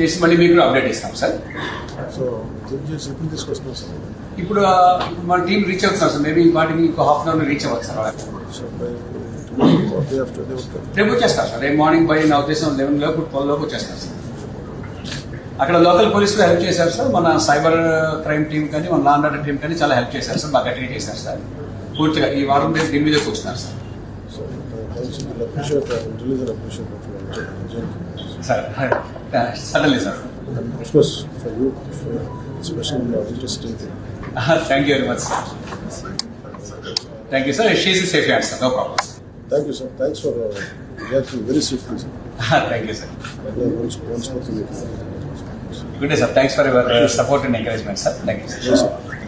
చేసి మళ్ళీ మీకు అప్డేట్ ఇస్తాం సార్. సో చెక్ చేసి ఎప్పుడు తీసుకొస్తున్నాం సార్. ఇప్పుడు మన టీం రీచ్ అవుతున్నాం సార్. మేబీ వాటిని ఇంకో హాఫ్ అన్ అవర్ రీచ్ అవ్వచ్చు సార్. రేపు వచ్చేస్తారు సార్. రేపు మార్నింగ్ బై నా ఉద్దేశం లెవెన్ లోపు ట్వెల్వ్ లోపు వచ్చేస్తారు సార్. అక్కడ లోకల్ పోలీసులు హెల్ప్ చేశారు సార్. మన సైబర్ క్రైమ్ టీం కానీ మన లాండ్ ఆర్డర్ టీం కానీ చాలా హెల్ప్ చేశారు సార్. బాగా గట్టిగా చేశారు సార్. పూర్తిగా ఈ వారం రేపు దీని మీద కూర్చున్నారు sir Sir, uh, suddenly, sir. Of course, for you, for a special uh. Thank you very much, sir. Thank you, sir. She's a safe answer, no problem. Thank you, sir. Thanks for uh, reacting very swiftly, sir. Uh, thank you, sir. Good day, sir. Thanks for your uh, support and encouragement, sir. Thank you, sir. Yes, sir.